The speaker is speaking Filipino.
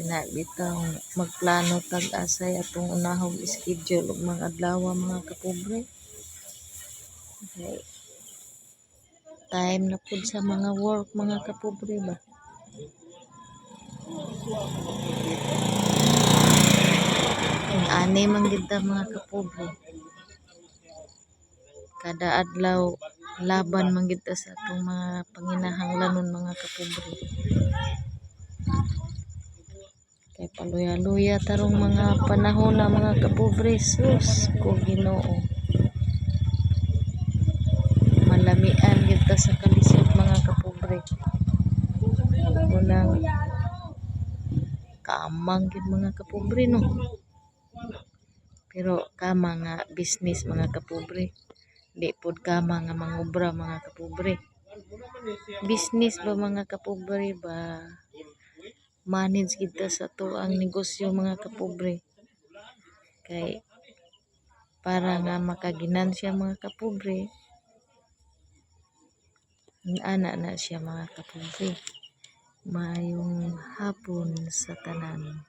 Pinabitang magplano tag asay atong unahog schedule ug mga adlaw mga kapobre. Okay. Time na pud sa mga work mga kapobre ba. Kung ani man gid mga kapobre. Kada adlaw laban man sa atong mga panginahanglanon mga kapobre. Kay paluya-luya tarong mga panahon na mga kapobre sus ko Ginoo. Malamian gid ta sa kalisod mga kapobre. Unang kaamang gid mga kapobre no. Pero kama nga business mga kapobre. Di pod kama nga mangobra mga kapobre. Business ba mga kapobre ba? Manage gid ta sa tuang negosyo mga kapobre. Kay para nga makaginansya mga kapobre. Ana na siya mga kapobre. Mayong hapon sa tanan.